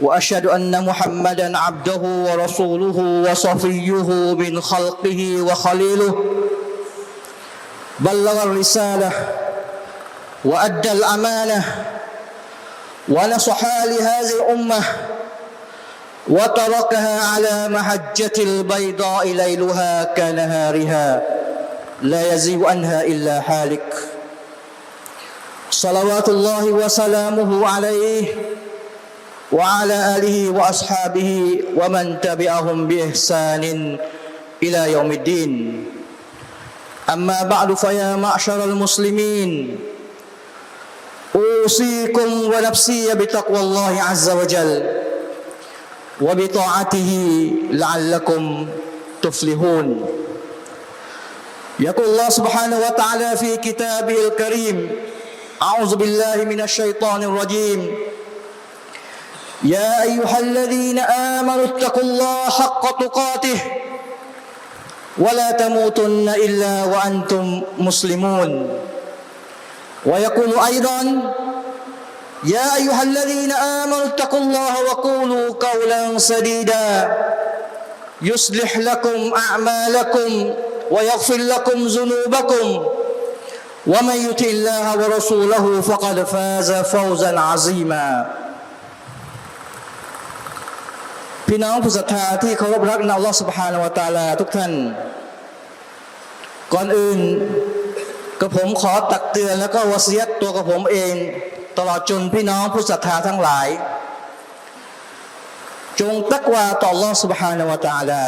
وأشهد أن محمدا عبده ورسوله وصفيه من خلقه وخليله. بلغ الرسالة وأدى الأمانة ونصح لهذه الأمة وتركها على محجة البيضاء ليلها كنهارها لا يزيغ عنها إلا هالك صلوات الله وسلامه عليه وعلى آله وأصحابه ومن تبعهم بإحسان إلى يوم الدين. أما بعد فيا معشر المسلمين أوصيكم ونفسي بتقوى الله عز وجل وبطاعته لعلكم تفلحون. يقول الله سبحانه وتعالى في كتابه الكريم أعوذ بالله من الشيطان الرجيم. يا أيها الذين آمنوا اتقوا الله حق تقاته ولا تموتن إلا وأنتم مسلمون. ويقول أيضا يا أيها الذين آمنوا اتقوا الله وقولوا قولا سديدا. يصلح لكم أعمالكم ويغفر لكم ذنوبكم. ومن يطع الله ورسوله فقد فاز فوزا عظيما. พี่น้องผู้ศรัทธาที่เคารพรักในอัลลอฮฺสุบฮานาวตาลาทุกท่าน ก่อนอื่นกระผมขอตักเตือนแล้วก็วสียตตัวกระผมเอง ตลอดจนพี่น้องผู้ศรัทธาทั้งหลาย จงตักวาต่ออัลลอฮฺสุบฮานาวตาลา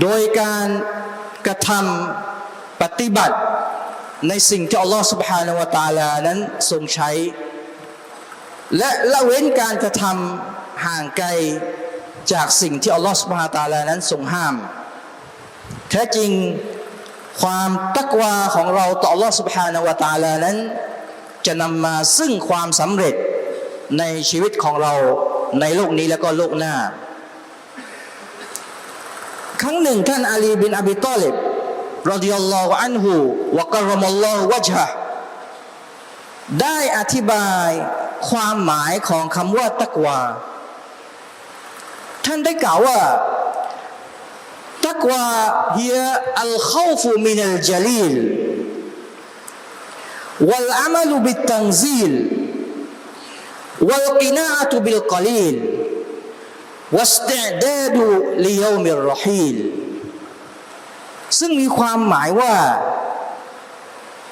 โดยการกระทำปฏิบัติในสิ่งที่อัลลอฮฺสุบฮานาวะตาลานั้นทรงใช้ และละเว้นการกระทำ ห่างไกลจากสิ่งที่อัลลอฮฺสุบฮาตาลานั้นทรงห้าม แท้จริงความตักวาของเราต่ออัลลอฮฺสุบฮานาวตาลานั้น จะนำมาซึ่งความสำเร็จในชีวิตของเราในโลกนี้แล้วก็โลกหน้า ครั้งหนึ่งท่านอาลีบินอบิตอลิบรดิยัลลอฮุอันฮุวะกรรมัลลอฮุวะจฮะได้อธิบายความหมายของคำว่าตักวา ท่านได้กล่าวว่า ตักวาเฮียอัลข้าฟูมินัลจลีล والعمل بالتنزيل والقناعة بالقليل واستعداد ليوم الرحيل ซึ่งมีความหมายว่า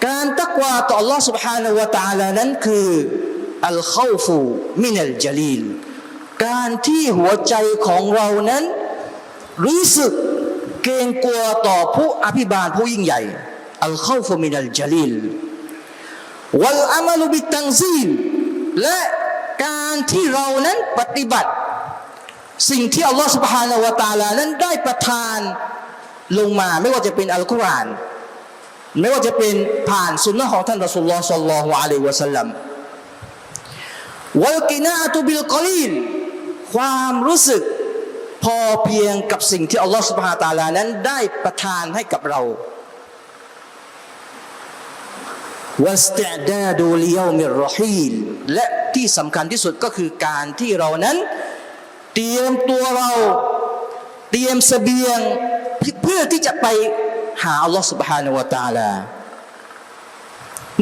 การตักวาต่อ Allah سبحانه และ تعالى นั้นคือ อัลเข้าฟูมินัลจลีล การที่หัวใจของเรานั้น รู้สึกเกรงกลัวต่อผู้อภิบาลผู้ยิ่งใหญ่อัลข้าฟมินัลจลิลวัลอามัลบิตังซีลและการที่เรานั้นปฏิบัติ สิ่งที่อัลลอฮฺสุบฮานาวตาลานั้นได้ประทานลงมาไม่ว่าจะเป็นอัลกุรอานไม่ว่าจะเป็นผ่านสุนนะของท่านรอสุลลอฮ์สัลลัลลอฮุอะลัยวะสัลลัมวัลกินาตุบิลกอลีล ความรู้สึกพอเพียงกับสิ่งที่อัลลอฮฺสุบฮาตาลานั้นได้ประทานให้กับเราวัสตดาดูลิยามิรรฮีลและที่สำคัญที่สุดก็คือการที่เรานั้น เตรียมตัวเราเตรียมเสบียงเพื่อที่จะไปหาอัลลอฮฺสุบฮานาวตาลา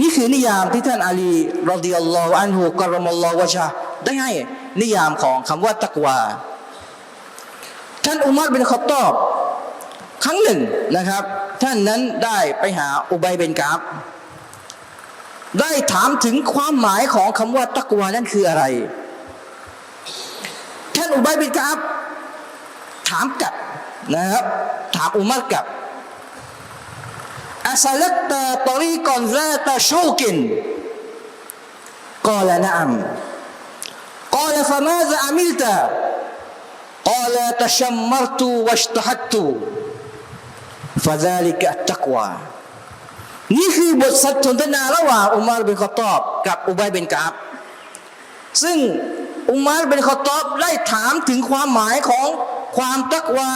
นี่คือนิยามที่ท่านอาลีรอดิยัลลอฮุอันฮุกรมัลลอฮวะชาได้ให้ นิยามของคำว่าตะกวา ท่านอุมารเป็นขอตอบ ครั้งหนึ่งนะครับ ท่านนั้นได้ไปหาอุบัยเบนกาบได้ถามถึงความหมายของคำว่าตะกวานั่นคืออะไร ท่านอุบัยเบนกาบถามกลับนะครับ ถามอุมารกลับอาซาลัตตาตอรีกอนซาตาโชกินกอลานะอัม قال فماذا عملت قال تشمرت واشتهدت فذلك التقوى นี่คือบทสนทนาระหว่างอุมารบินขอตอบกับอุบัยบินกาบ ซึ่งอุมารบินขอตอบได้ถามถึงความหมายของความตักวา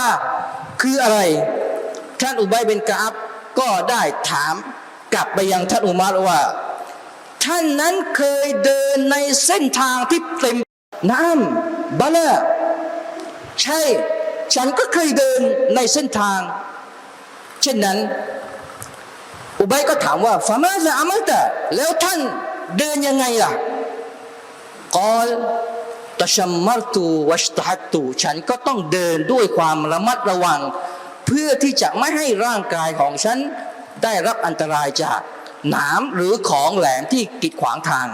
คืออะไร ท่านอุบัยบินกาบก็ได้ถามกลับไปยังท่านอุมารว่า ท่านนั้นเคยเดินในเส้นทางที่เต็ม น้ำบาลาใช่ ฉันก็เคยเดินในเส้นทาง เช่นนั้น อุบัยก็ถามว่าฟามาซาอามัลตะแล้วท่านเดินยังไงล่ะกอลตชัมมัรตูวัชตัตตูฉันก็ต้องเดินด้วยความระมัดระวัง เพื่อที่จะไม่ให้ร่างกายของฉันได้รับอันตรายจากหนามหรือของแหลมที่กีดขวางทาง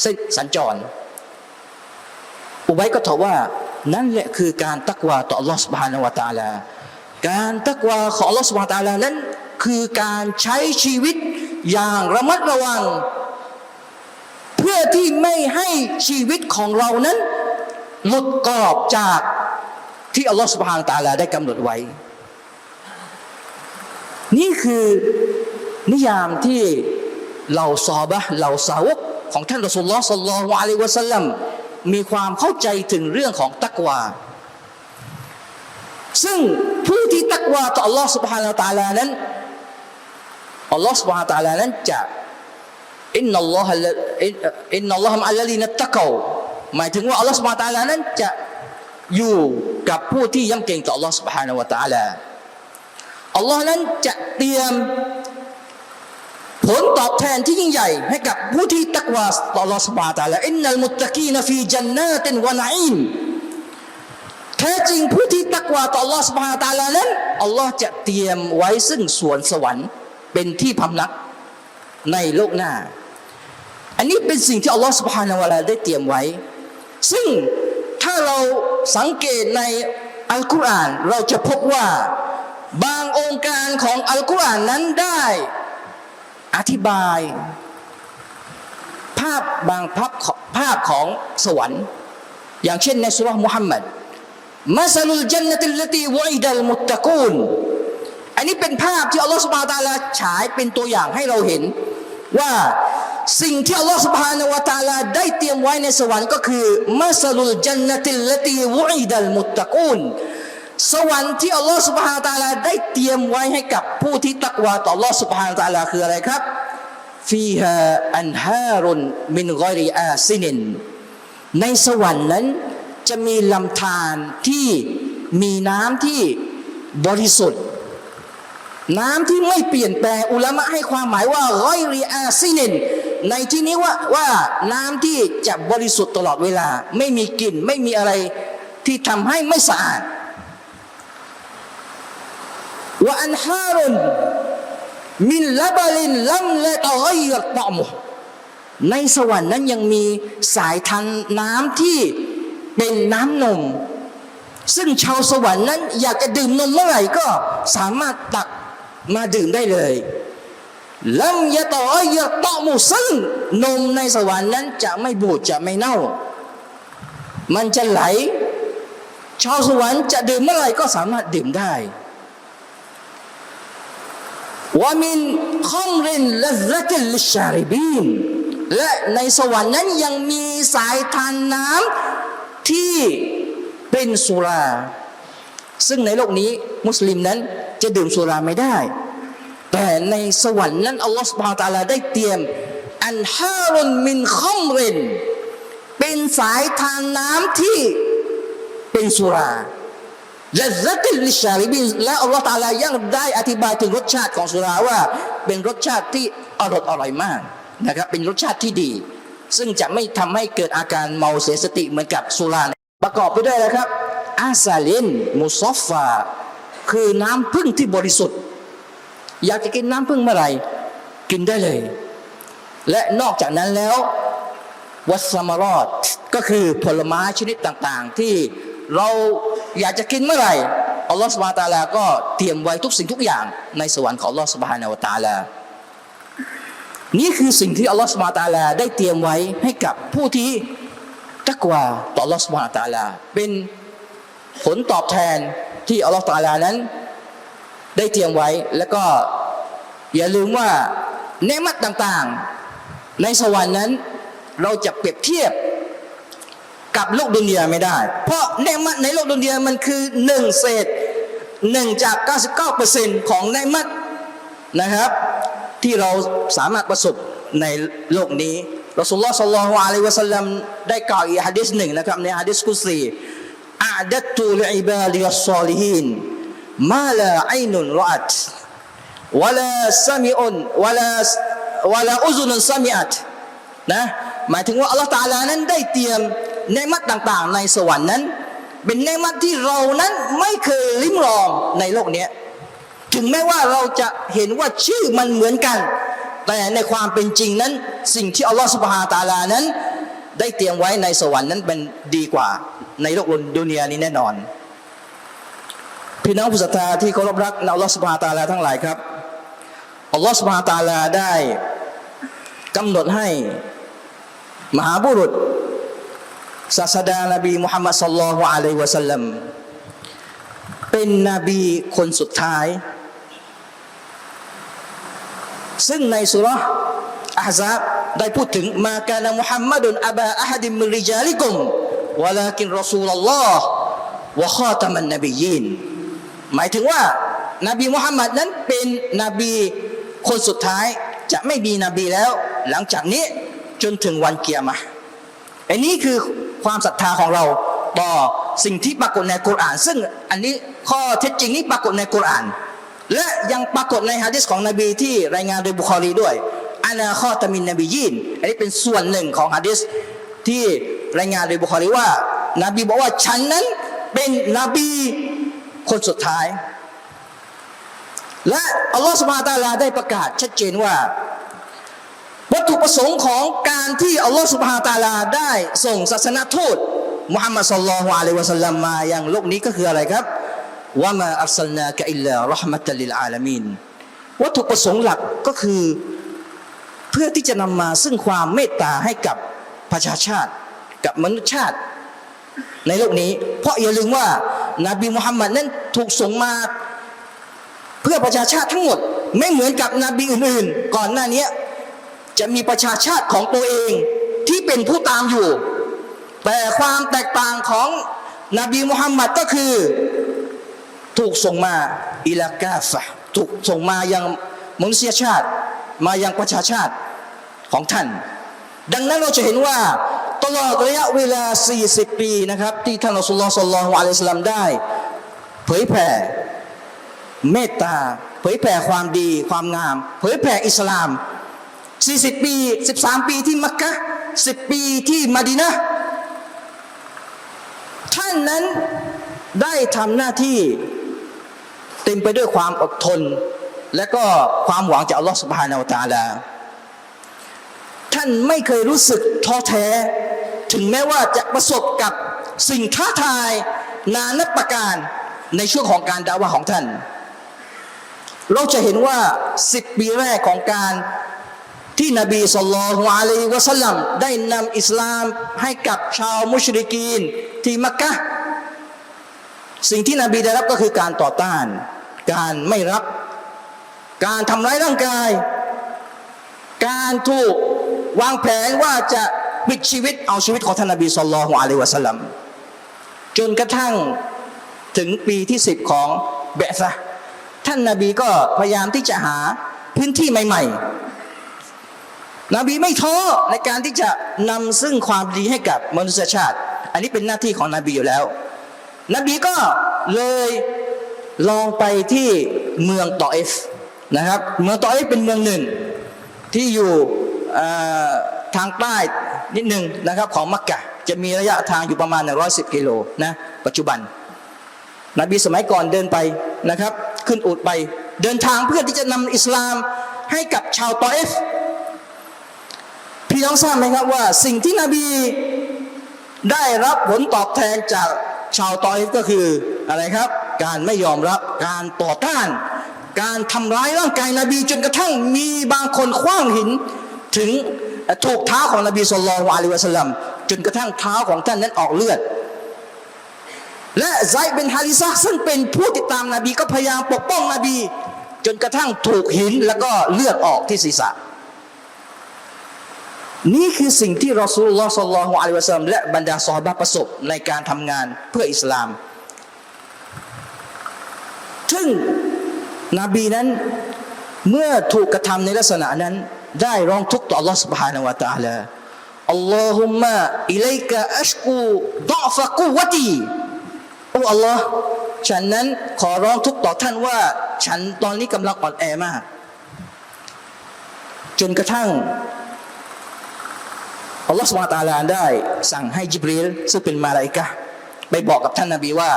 เส้นสัญจร อุบัยก็ตอบว่า นั่นแหละคือการตักวาต่อ Allah Subhanahu wa Taala การตักวาของ Allah Subhanahu wa Taala นั้นคือการใช้ชีวิตอย่างระมัดระวัง เพื่อที่ไม่ให้ชีวิตของเรานั้น หลุดกรอบจากที่อัลลอฮฺสุบฮานตะอาลาได้กำหนดไว้ นี่คือนิยามที่เหล่าซอบะเหล่าสาวกของท่านรอสุลลอฮ์สัลลัลลอฮุอะลัยฮิวะสัลลัม มีความเข้าใจถึงเรื่องของตักวา ซึ่งผู้ที่ตักวาต่อ Allah سبحانه และ تعالى นั้น Allah سبحانه และ تعالى นั้นจะอินนัลลอฮะอินนัลลอฮะมะอัลลีนัตตะกาวหมายถึงว่า Allah سبحانه และ تعالى นั้นจะอยู่กับผู้ที่ยำเกรงต่อ Allah سبحانه และ تعالى อัลลอฮ์นั้นจะเตรียม ผลตอบแทนที่ยิ่งใหญ่ ให้กับผู้ที่ตักวาต่อลอสบาตาและอินนัลมุตตะกีนฟีจันนาตินวานัยมแท้จริงผู้ที่ตักวาต่อลอสบาตาลานั้นอัลลอฮ์จะเตรียมไว้ซึ่งสวนสวรรค์เป็นที่พำนักในโลกหน้า อันนี้เป็นสิ่งที่อัลลอฮ์สุบฮานาวะลาได้เตรียมไว้ ซึ่งถ้าเราสังเกตในอัลกุรอานเราจะพบว่าบางองค์การของอัลกุรอานนั้นได้ อธิบาย ภาพบางภาพภาพของสวรรค์ อย่างเช่นในสุรษมุฮัมมัดมาซาลุลจันนติลตีวอิดัลมุตตะกูนอันนี้เป็นภาพที่อัลลอฮฺสุบฮานะฮูวะตะอาลาฉายเป็นตัวอย่างให้เราเห็น ว่าสิ่งที่อัลลอฮฺสุบฮานะฮูวะตะอาลาได้เตรียมไว้ในสวรรค์ก็คือมาซาลุลจันนติลตีวอิดัลมุตตะกูน สวรรค์ที่อัลลอฮฺสุบฮานตะอาลาได้เตรียมไว้ให้กับผู้ที่ตักวาต่ออัลลอฮฺสุบฮานตะอาลาคืออะไรครับฟีฮาอันฮารุนมินกอริอาซินิน ในสวรรค์นั้นจะมีลำธารที่มีน้ำที่บริสุทธิ์ น้ำที่ไม่เปลี่ยนแปลงอุลามะให้ความหมายว่าร้อยรีอาซินิน ในที่นี้ว่าว่าน้ำที่จะบริสุทธิ์ตลอดเวลา ไม่มีกลิ่นไม่มีอะไรที่ทำให้ไม่สะอาด ว่าอันฮารุนมินละบาลินลัมละตะไกยรตอมุในสวรรค์นั้นยังมีสายทานน้ำที่เป็นน้ำนม ซึ่งชาวสวรรค์นั้นอยากจะดื่มนมเมื่อไหร่ก็สามารถตักมาดื่มได้เลยลัมยะต่อยะตอมุซึ่งนมในสวรรค์นั้นจะไม่บูดจะไม่เน่า มันจะไหล ชาวสวรรค์จะดื่มเมื่อไหร่ก็สามารถดื่มได้ วามินคอมรินละละติลชาริบีนและในสวรรค์นั้นยังมีสายทานน้ำที่เป็นสุรา ซึ่งในโลกนี้มุสลิมนั้นจะดื่มสุราไม่ได้ แต่ในสวรรค์นั้นอัลลอฮฺสุบฮานตาลาได้เตรียม อันฮารุนมินคอมเรนเป็นสายทานน้ำที่เป็นสุรา ละรัติลิชาริบินและอัลลอฮฺตะอาลายังได้อธิบายถึงรสชาติของสุราว่า เป็นรสชาติที่อร่อยอร่อยมากนะครับเป็นรสชาติที่ดี ซึ่งจะไม่ทำให้เกิดอาการเมาเสียสติเหมือนกับสุราประกอบไปด้วยนะครับ อาซาลินมุซอฟฟาคือน้ำพึ่งที่บริสุทธิ์ อยากจะกินน้ำพึ่งเมื่อไหร่กินได้เลย และนอกจากนั้นแล้ววัสมารอดก็คือผลไม้ชนิดต่างๆที่ เราอยากจะกินเมื่อไหร่อัลลอฮฺสุบฮานตะอาลาก็เตรียมไว้ทุกสิ่งทุกอย่างในสวรรค์ของอัลลอฮฺสุบฮานะวะตาลานี่คือสิ่งที่อัลลอฮฺสุบฮานตะอาลาได้เตรียมไว้ให้กับผู้ที่ตักวาต่ออัลลอฮฺสุบฮานตะอาลาเป็นผลตอบแทนที่อัลลอฮฺตะอาลานั้น ได้เตรียมไว้แล้วก็อย่าลืมว่าเนมัตต่างๆ ในสวรรค์นั้น เราจะเปรียบเทียบ กับโลกดุนยาไม่ได้ เพราะเนมัตในโลกดุนยามันคือหนึ่งเศษหนึ่งจาก 99%ของเนมัตนะครับ ที่เราสามารถประสบในโลกนี้รอสุลลอฮ์สัลลัลลอฮุอะลัยวะสัลลัมได้กล่าวอีกฮะดิษหนึ่งนะครับในฮะดิษกุซีอาดัตตุลิอิบาดิยัสซอลิฮีนมาลาอินุนรอัตวะลาซามิอุนวะลาวะลาอุซุนุนซามิอัตนะหมายถึงว่าอัลลอฮฺตะอาลานั้นได้เตรียม เนมัตต่างๆ ในสวรรค์นั้น เป็นเนมัตที่เรานั้นไม่เคยลิ้มลองในโลกนี้ถึงแม้ว่าเราจะเห็นว่าชื่อมันเหมือนกัน แต่ในความเป็นจริงนั้น สิ่งที่อัลลอฮฺสุบฮาตะอาลานั้น ได้เตรียมไว้ในสวรรค์นั้นเป็นดีกว่าในโลกดุนยานี้แน่นอน พี่น้องผู้ศรัทธาที่เคารพรักในอัลลอฮฺสุบฮาตะอาลาทั้งหลายครับอัลลอฮฺสุบฮาตะอาลาได้กำหนดให้มหาบุรุษ ศาสดานบีมุฮัมมัดสัลลัลอฮุอะลัยวะสัลลัมเป็นนบีคนสุดท้าย ซึ่งในสุราะอาฮซาบได้พูดถึงมากานะมุฮัมมัดุนอับาอะฮดิมิริจาลิกุมวะลากินรอซูลลอฮ์วะข้อตมันนบียีนหมายถึงว่านบีมุฮัมมัดนั้นเป็นนบีคนสุดท้ายจะไม่มีนบีแล้ว หลังจากนี้จนถึงวันเกียรมะห์อันนี้คือ ความศรัทธาของเราต่อสิ่งที่ปรากฏในกุรอาน ซึ่งอันนี้ข้อเท็จจริงนี้ปรากฏในกุรอาน และยังปรากฏในฮะดิษของนบีที่รายงานโดยบุคอรีด้วยอานาข้อตามินนบียีนอันนี้เป็นส่วนหนึ่งของฮะดิษที่รายงานโดยบุคอรีว่า นบีบอกว่าฉันนั้นเป็นนบีคนสุดท้าย และอัลลอฮฺสุบฮานะตะอาลาได้ประกาศชัดเจนว่า ถุประสงค์ของการที่อัลลอฮฺสุบฮานตาลาได้ส่งศาสนทูตมุฮัมมัดศ็อลลัลฮุอะลัยวะสัลลัมมายังโลกนี้ก็คืออะไรครับวะมาอัลสลนากะอิลลารอห์มะตัลลิลอาลามีนวัตถุประสงค์หลักก็คือ เพื่อที่จะนำมาซึ่งความเมตตาให้กับประชาชาติกับมนุษยชาติในโลกนี้ เพราะอย่าลืมว่านบีมุฮัมมัดนั้นถูกส่งมาเพื่อประชาชาติทั้งหมด ไม่เหมือนกับนบีอื่นๆ ก่อนหน้านี้ จะมีประชาชาติของตัวเองที่เป็นผู้ตามอยู่ แต่ความแตกต่างของนบีมุฮัมมัดก็คือ ถูกส่งมาอิลากาฟะถูกส่งมายังมนุษยชาติ มายังประชาชาติของท่าน ดังนั้นเราจะเห็นว่าตลอดระยะเวลา 40 ปีนะครับ ที่ท่านอัสลลอฮฺสัลลัลลอฮุอะลัยฮิสลลัมได้ เผยแผ่เมตตา เผยแผ่ความดีความงาม เผยแผ่อิสลาม 40 ปี 13 ปีที่มักกะห์10 ปีที่มะดีนะท่านนั้นได้ทำหน้าที่เต็มไปด้วยความอดทน และก็ความหวังจากอัลลอฮฺสุบฮานาอัลตาลา ท่านไม่เคยรู้สึกท้อแท้ ถึงแม้ว่าจะประสบกับสิ่งท้าทายนานับประการในช่วงของการดาวะของท่าน เราจะเห็นว่าสิบปีแรกของการ ที่นบีสุลต่านอะลัยวะสัลลัมได้นำอิสลามให้กับชาวมุชริกีน ที่มักกะสิ่งที่นบีได้รับก็คือการต่อต้าน การไม่รับ การทำร้ายร่างกาย การถูกวางแผนว่าจะปิดชีวิตเอาชีวิตของท่านนบีสุลต่านอะลัยวะสัลลัมจนกระทั่งถึงปีที่สิบของเบะซะท่านนาบีก็พยายามที่จะหาพื้นที่ใหม่ ๆ นบีไม่ท้อในการที่จะนำซึ่งความดีให้กับมนุษยชาติ อันนี้เป็นหน้าที่ของนบีอยู่แล้ว นบีก็เลยลองไปที่เมืองตอเอฟนะครับ เมืองตอเอฟเป็นเมืองหนึ่งที่อยู่ทางใต้นิดหนึ่งนะครับของมักกะจะมีระยะทางอยู่ประมาณ 110 กิโลนะปัจจุบัน นบีสมัยก่อนเดินไปนะครับ ขึ้นอูดไป เดินทางเพื่อที่จะนำอิสลามให้กับชาวตอเอฟ พี่น้องทราบไหมครับว่า สิ่งที่นบีได้รับผลตอบแทนจากชาวตอเอฟก็คืออะไรครับ การไม่ยอมรับการต่อต้าน การทำร้ายร่างกายนบีจนกระทั่งมีบางคนคว้างหินถึงถูกเท้าของนบีสุลต่านอะลัยวะสลัมจนกระทั่งเท้าของท่านนั้นออกเลือด และไซด์เป็นฮาริซะห์ซึ่งเป็นผู้ติดตามนาบีก็พยายามปกป้องนบี จนกระทั่งถูกหินแล้วก็เลือดออกที่ศีรษะ นี่คือสิ่งที่รอสูลุลลอฮ์สัลลัลลอฮุอะลัยฮิวะซัลลัมและบรรดาซอฮาบะห์ประสบในการทำงานเพื่ออิสลาม ซึ่งนบีนั้นเมื่อถูกกระทำในลักษณะนั้น ได้ร้องทุกข์ต่อ Allah سبحانه และ تعالى อัลลอฮุมมะอิเลกะอัชกูดอฟะกุวะตีโอ้อัลลอฮ์ฉันนั้นขอร้องทุกข์ต่อท่านว่า ฉันตอนนี้กำลังอ่อนแอมาก จนกระทั่ง อัลลอฮฺสุบฮานตาลาได้สั่งให้จิบรีลซึ่งเป็นมาลาอิกะไปบอกกับท่านนาบีว่า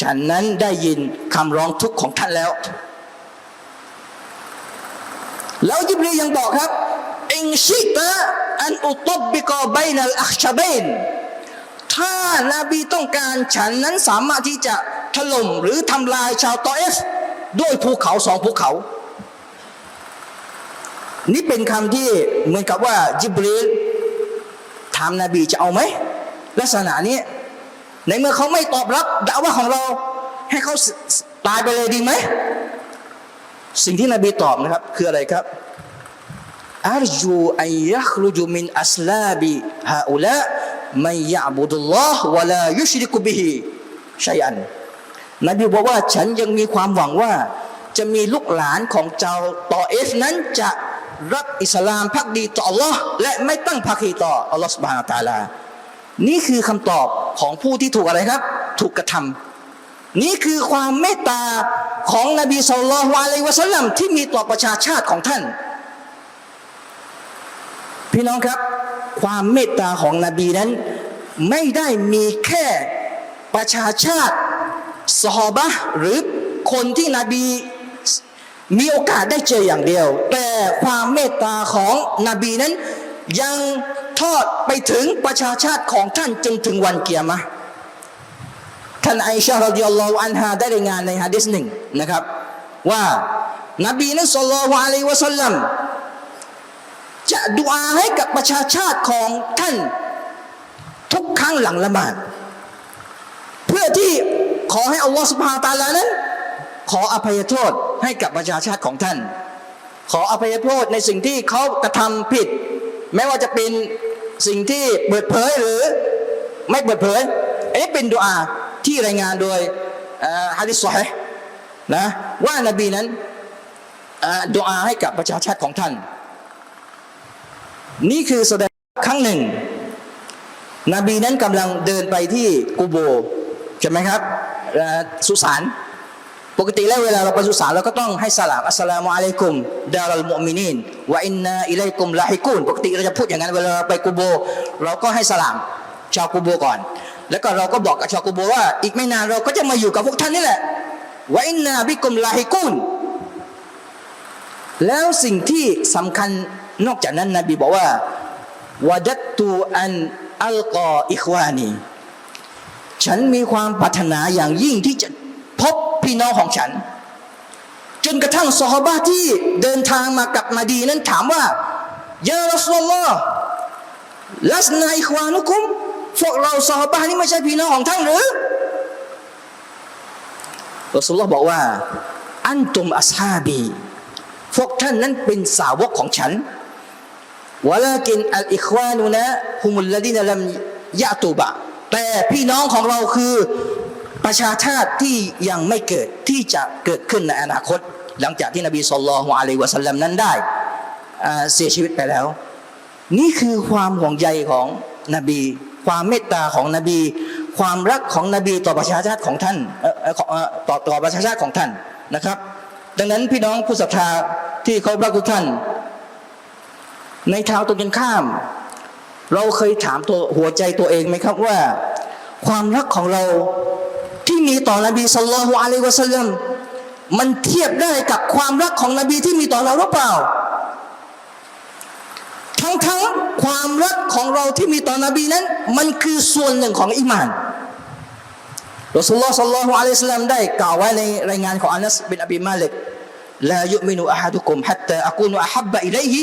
ฉันนั้นได้ยินคำร้องทุกข์ของท่านแล้ว แล้วจิบรีลยังบอกครับอิงชิตะอันอุตบบิกอไบนัลอัคชาเบนถ้านาบีต้องการฉันนั้นสามารถที่จะถล่มหรือทำลายชาวตอเอฟด้วยภูเขาสองภูเขา นี่เป็นคำที่เหมือนกับว่าจิบรีลามนาบีจะเอาไหมลักษณะนี้ ในเมื่อเขาไม่ตอบรับดาว่าของเรา ให้เขาตายไปเลยดีไหม สิ่งที่นบีตอบนะครับ คืออะไรครับอารจูอัยยัครุจุมินอัสลาบิฮาอุละมันยะบุดุลลอฮ์วะลายุชริกุบิฮิชัยอันนบีบอกว่าฉันยังมีความหวังว่า จะมีลูกหลานของเจ้าต่อเอฟนั้นจะ รับอิสลามพักดีต่อ Allah และไม่ตั้งภาคีต่อ Allah سبحانه และ تعالى นี่คือคำตอบของผู้ที่ถูกอะไรครับ ถูกกระทำนี่คือความเมตตาของนบีสุลต่านละอะลัยวะสัลลัมที่มีต่อประชาชาติของท่าน พี่น้องครับ ความเมตตาของนบีนั้น ไม่ได้มีแค่ประชาชาติสฮาบะห์หรือคนที่นบี มีโอกาสได้เจออย่างเดียว แต่ความเมตตาของนบีนั้น ยังทอดไปถึงประชาชาติของท่านจนถึงวันเกียรมะท่านไอชาเราดิยัลลอฮอันฮาได้รายงานในฮะดิษหนึ่งนะครับ ว่านบีนั้นศ็อลลัลลอฮุอะลัยวะสัลลัมจะดุอาให้กับประชาชาติของท่านทุกครั้งหลังละหมาด เพื่อที่ขอให้อัลลอฮฺสุบฮานะฮูวะตาลานั้น ขออภัยโทษให้กับประชาชาติของท่าน ขออภัยโทษในสิ่งที่เขากระทำผิดแม้ว่าจะเป็นสิ่งที่เปิดเผยหรือไม่เปิดเผยอันนี้เป็นดุอาที่รายงานโดยฮะดิษซอฮีห์นะว่านบีนั้นอ่อดุอาให้กับประชาชาติของท่าน นี่คือแสดงครั้งหนึ่ง นบีนั้นกำลังเดินไปที่กูโบใช่ไหมครับสุสาน ปกติแล้วเวลาเราไปสุสานเราก็ต้องให้สลามอัสสลามุอะลัยกุมดารัลมุมินีนวะอินนาอิลัยกุมลาฮิกูนปกติเราจะพูดอย่างนั้นเวลาเราไปกูโบ เราก็ให้สลามชาวกูโบก่อน แล้วก็เราก็บอกกับชาวกูโบว่า อีกไม่นานเราก็จะมาอยู่กับพวกท่านนี่แหละวะอินนาบิกุมลาฮิกูนแล้วสิ่งที่สำคัญนอกจากนั้นนบีบอกว่าวะดัตตูอันอัลกออิควานีฉันมีความปรารถนาอย่างยิ่งที่จะ พี่น้องของฉัน จนกระทั่งซอฮาบะที่เดินทางมากับมาดีนั้นถามว่ายารัสลลอฮ์ลัสนาอิควานุคุมพวกเราซอฮาบะนี่ไม่ใช่พี่น้องของท่านหรือรอสุลลอฮ์บอกว่า อันตุมอัสฮาบี พวกท่านนั้นเป็นสาวกของฉันวะลากินอัลอิควานุนะฮุมุลลดีนลัมยะตูบะแต่พี่น้องของเราคือ ประชาชาติที่ยังไม่เกิดที่จะเกิดขึ้นในอนาคต หลังจากที่นบีสุลต่านอะลัยวะสัลลัมนั้นได้เสียชีวิตไปแล้ว นี่คือความห่วงใยของนบี ความเมตตาของนบี ความรักของนบีต่อประชาชาติของท่านต่อต่อประชาชาติของท่านนะครับ ดังนั้นพี่น้องผู้ศรัทธาที่เขารักทุกท่าน ในทางตรงกันข้าม เราเคยถามตัวหัวใจตัวเองไหมครับว่า ความรักของเรา ที่มีต่อนบีสัลลัลลอฮุอะลัยวะสัลลัมมันเทียบได้กับความรักของนบีที่มีต่อเราหรือเปล่า ทั้งทั้งๆความรักของเราที่มีต่อนบีนั้น มันคือส่วนหนึ่งของอิมานรอสุลลอฮ์สัลลัลลอฮุอะลัยฮิวะสัลลัมได้กล่าวไว้ในรายงานของอานัสบินอบีมาลิกลายุมินุอะฮัดุกุมฮัตตาอะกูนุอะฮับบะอิลัยฮิ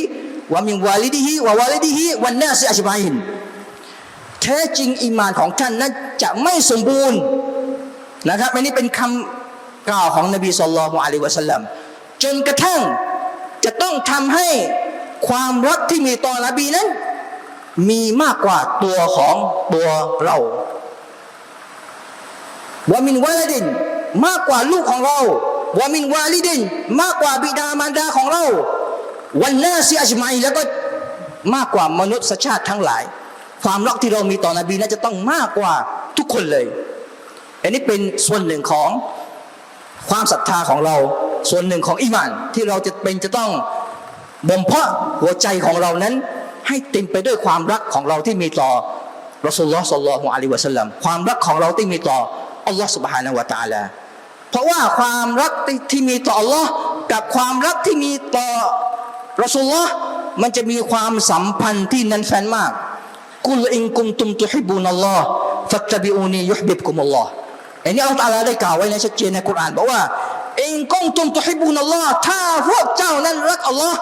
วะมินวาลิดิฮิวะวาลิดิฮิวันนาสอัจมาอินแท้จริงอีมานของท่านนั้นจะไม่สมบูรณ์ นะครับอันนี้เป็นคำกล่าวของนบีสุลต่านอะลัยวะสัลลัมจนกระทั่งจะต้องทำให้ความรักที่มีต่อนบีนั้น มีมากกว่าตัวของตัวเราวามินวาลดินมากกว่าลูกของเราวามินวาลิดินมากกว่าบิดามารดาของเรา วันนาซีอัจมัยแล้วก็มากกว่ามนุษยชาติทั้งหลาย ความรักที่เรามีต่อนบีนั้นจะต้องมากกว่าทุกคนเลย อันนี้เป็นส่วนหนึ่งของความศรัทธาของเรา ส่วนหนึ่งของอิมานที่เราจะเป็นจะต้องบ่มเพาะหัวใจของเรานั้น ให้เต็มไปด้วยความรักของเราที่มีต่อรอสุลลอฮ์สุลลัลลอฮุอะลัยวะสัลลัมความรักของเราที่มีต่ออัลลอฮ์สุบฮานาวะตาลาเพราะว่าความรักที่มีต่ออัลลอฮ์กับความรักที่มีต่อรอสุลลอฮ์มันจะมีความสัมพันธ์ที่แน่นแฟ้นมากกุลอิงกุมตุมตุฮิบูนัลลอฮ์ฟัตตบิอูนียุฮบิบกุมอัลลอฮ์ อันนี้อัลตะอาลาได้กล่าวไว้ในชัดเจนในกุรานบอกว่าเอินกุมตุมตุฮิบูนัลลอฮ์ถ้าพวกเจ้านั้นรักอัลลอฮ์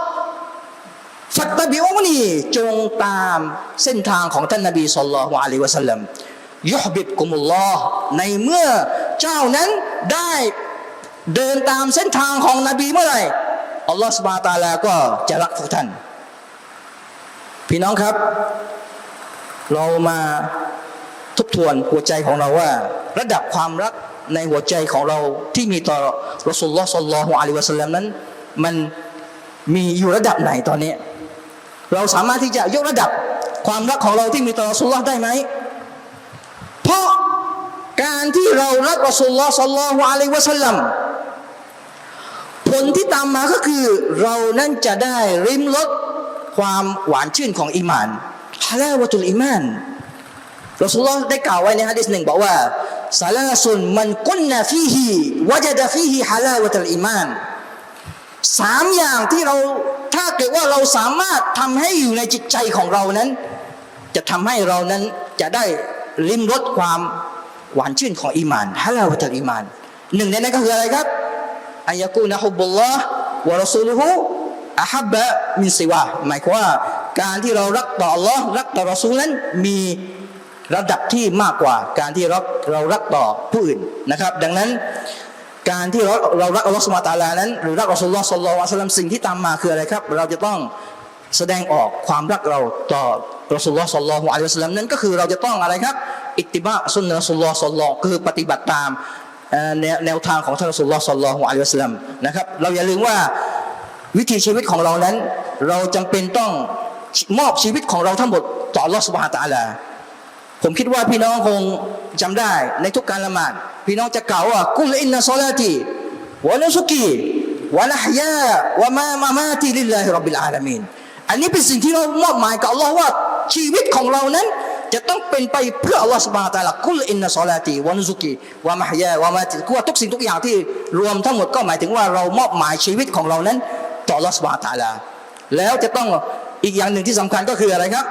ฟัตตบิอูนีจงตามเส้นทางของท่านนบีศ็อลลัลลอฮุอะลัยวะสัลลัมยุฮบิบกุมุลลอฮ์ในเมื่อเจ้านั้นได้เดินตามเส้นทางของนบีเมื่อไหร่อัลลอฮ์สุบานตาลาก็จะรักพวกท่าน พี่น้องครับ เรามา ทบทวนหัวใจของเราว่า ระดับความรักในหัวใจของเราที่มีต่อรอสุลลอฮ์สัลลัลลอฮุอะลัยวะสัลลัมนั้น มันมีอยู่ระดับไหนตอนนี้ เราสามารถที่จะยกระดับความรักของเราที่มีต่อรอสุลลอฮ์ได้ไหมเพราะการที่เรารักรอสุลลอฮ์สัลลัลลอฮุอะลัยวะสัลลัมผลที่ตามมาก็คือ เรานั้นจะได้ริมรสความหวานชื่นของอีหมานฮาลาวะตุลอีมาน รอสุลลอฮ์ได้กล่าวไว้ในฮะดิษหนึ่งบอกว่าซาลาสุนมันกุนนาฟีฮีวะจดฟีฮีฮาลาวะตุลอีมานสามอย่างที่เราถ้าเกิดว่าเราสามารถทำให้อยู่ในจิตใจของเรานั้น จะทำให้เรานั้นจะได้ริมรสความหวานชื่นของอีมานฮาลาวะตุลอีมานหนึ่งในนั้นก็คืออะไรครับอายะกูนะฮุบุลลอฮ์วะรอซูลุฮุอาฮับบะมินซิวาหมายความว่าการที่เรารักต่อ Allah รักต่อรอซูลนั้นมี ระดับที่มากกว่าการที่เราเรารักต่อผู้อื่นนะครับ ดังนั้นการที่เราเรารักอัลลอฮฺสุบฮานะฮูวะตาลานั้น หรือรักอัลลอฮฺสัลลัลลอฮุอะลัยฮิวะซัลลัมสิ่งที่ตามมาคืออะไรครับ เราจะต้องแสดงออกความรักเราต่อรอสูลลอฮ์สัลลัลลอฮุอะลัยฮิวะซัลลัมนั้นก็คือเราจะต้องอะไรครับ อิติบะสุนนะรอสูลลอฮ์สัลลัลลอฮุคือปฏิบัติตามแนวแนวทางของท่านอสูลลอฮ์สัลลัลลอฮุอะลัยฮิวะซัลลัมนะครับเราอย่าลืมว่าวิถีชีวิตของเรานั้น เราจำเป็นต้องมอบชีวิตของเราทั้งหมดต่ออัลลอฮฺสุบฮานะตะอาลา ผมคิดว่าพี่น้องคงจำได้ในทุกการละหมาดพี่น้องจะกล่าวว่ากุลอินนะซอลาตีวะนุสุกีวะนะฮยาวะมามามาติลิลลาฮิรับบิลอาลามีนอันนี้เป็นสิ่งที่เรามอบหมายกับอัลลอฮ์ว่าชีวิตของเรานั้น จะต้องเป็นไปเพื่ออัลลอฮ์สุบฮานะตะอาลากุลอินนะซอลาตีวะนุสุกีวะมะฮยาวะมาติคือว่าทุกสิ่งทุกอย่างที่รวมทั้งหมดก็หมายถึงว่าเรามอบหมายชีวิตของเรานั้น ต่ออัลลอฮ์สุบฮานะตะลาแล้วจะต้องอีกอย่างหนึ่งที่สำคัญก็คืออะไรครับ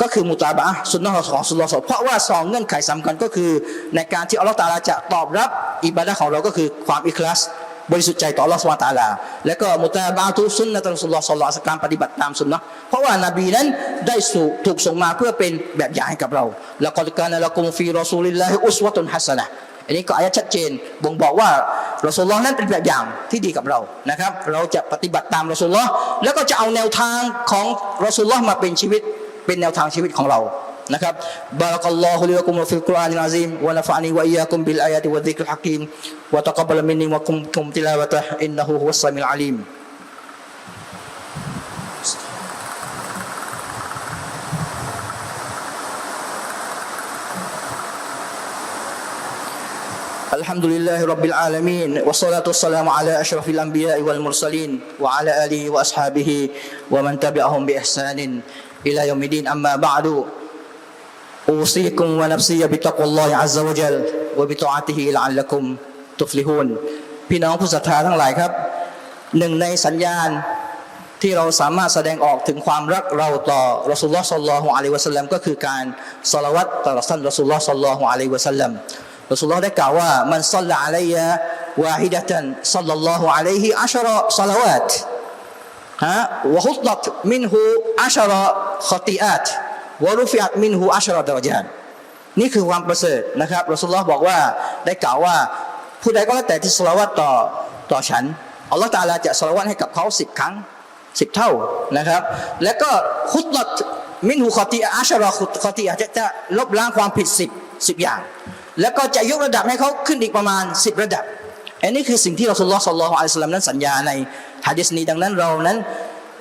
ก็คือมุตาบะสุนนะของสุลต่านเพราะว่าสองเงื่อนไขสำคัญก็คือ ในการที่อัลลอฮฺตาลาจะตอบรับอิบาดะของเราก็คือความอิคลาสบริสุทธิ์ใจต่ออัลลอฮฺสุบฮานะฮูวะตาลา และก็มุตาบะห์ทุสุนนะของสุลต่านสัลลัลลอฮุอะลัยฮิวะซัลลัมการปฏิบัติตามสุนนะเพราะว่านบีนั้นได้สู่ถูกส่งมาเพื่อเป็นแบบอย่างให้กับเราแล้วก็การละกุมฟีรอซูลิลลาฮิอุสวะตุนฮัสนะอันนี้ก็อายะชัดเจนบ่งบอกว่ารอสูลลอฮ์นั้นเป็นแบบอย่างที่ดีกับเรานะครับ เราจะปฏิบัติตามรอสูลลอฮ์แล้วก็จะเอาแนวทางของรอสูลลอฮ์มาเป็นชีวิต เป็นแนวทางชีวิตของเรานะครับบารักัลลอฮุลิวะกุมฟิลกุรอานิลอาซิมวะนะฟะนีวะอียากุมบิลอายาติวะซิกริลฮะกีมวะตะกับบะลมินนีวะกุมกุมติลาวะตะฮ์อินนะฮูฮุวัสซะมิลอาลีม الحمد لله رب العالمين والصلاة والسلام على أشرف الأنبياء والمرسلين وعلى آله وأصحابه ومن تبعهم بإحسان إلى يوم الدين أما بعد أوصيكم ونفسي بتقوى الله عز وجل وبطاعته لعلكم تفلحون พี่น้องผู้ศรัทธาทั้งหลายครับ หนึ่งในสัญญาณที่เราสามารถแสดงออกถึงความรักเราต่อรอสุลลอฮ์สัลลัลลอฮุอะลัยฮิวะสัลลัมก็คือการสละวัตต่อท่านรอสุลลอฮ์สัลลัลลอฮุอะลัยฮิวะสัลลัมรอสุลลอฮ์ได้กล่าวว่ามันซัลละอะลัยยะวาฮิดะตันซัลลัลลอฮุอะลัยฮิอัชรอศะ ฮะวะฮุตลัตมินหูอัชระอติอาตวะรุฟิอัตมินหูอัชระดารยานนี่คือความประเสริฐนะครับรอสุลลอฮ์บอกว่าได้กล่าวว่าผู้ใดก็แล้วแต่ที่สละวัตต่อต่อฉันอัลลอฮ์ตาลาจะสละวัตให้กับเขาสิบครั้งสิบเท่านะครับ แล้วก็ฮุตลัตมินหูขติอัชรอะขติอาจะจะลบล้างความผิดสิบสิบอย่าง แล้วก็จะยกระดับให้เขาขึ้นอีกประมาณสิบระดับ อันนี้คือสิ่งที่เราสุลลอฮ์สัลลัลขอฮุอะลัยฮิสลามนั้นสัญญาในฮะดิษนี้ดังนั้นเรานั้น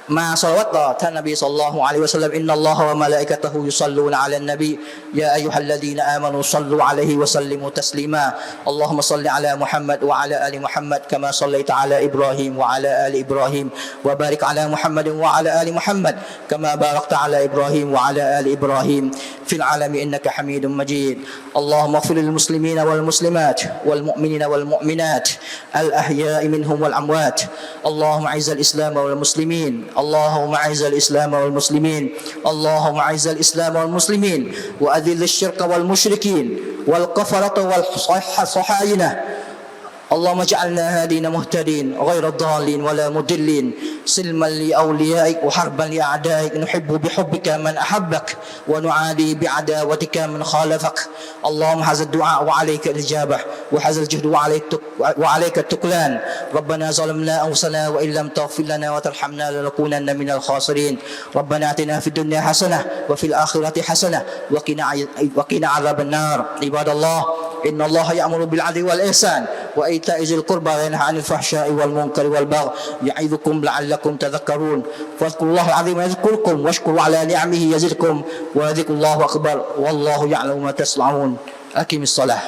ما صلوات النبي صلى الله عليه وسلم إن الله وملائكته يصلون على النبي. يا أيها الذين آمنوا صلوا عليه وسلموا تسليما. اللهم صل على محمد وعلى آل محمد كما صليت على إبراهيم وعلى آل إبراهيم. وبارك على محمد وعلى آل محمد كما باركت على إبراهيم وعلى آل إبراهيم. في العالم إنك حميد مجيد. اللهم اغفر للمسلمين والمسلمات والمؤمنين والمؤمنات. الأحياء منهم والأموات. اللهم أعز الإسلام والمسلمين. اللهم اعز الإسلام والمسلمين اللهم اعز الإسلام والمسلمين وأذل الشرك والمشركين والكفرة والصحاينه اللهم اجعلنا هادين مهتدين غير ضالين ولا مضلين. سلما لأوليائك وحربا لأعدائك. نحب بحبك من أحبك ونعادي بعداوتك من خالفك. اللهم هذا الدعاء وعليك الإجابة وهذا الجهد وعليك وعليك التكلان ربنا ظلمنا أنفسنا وإن لم تغفر لنا وترحمنا لنكونن من الخاسرين. ربنا آتنا في الدنيا حسنة وفي الآخرة حسنة وقنا وقنا عذاب النار. عباد الله إن الله يأمر بالعدل والإحسان وإيتاء ذي القربى وينهى عن الفحشاء والمنكر والبغي يعظكم لعلكم تذكرون. فاذكروا الله العظيم يذكركم واشكروا على نعمه يزدكم وذكر الله أكبر والله يعلم ما تصنعون. أكيم الصلاة.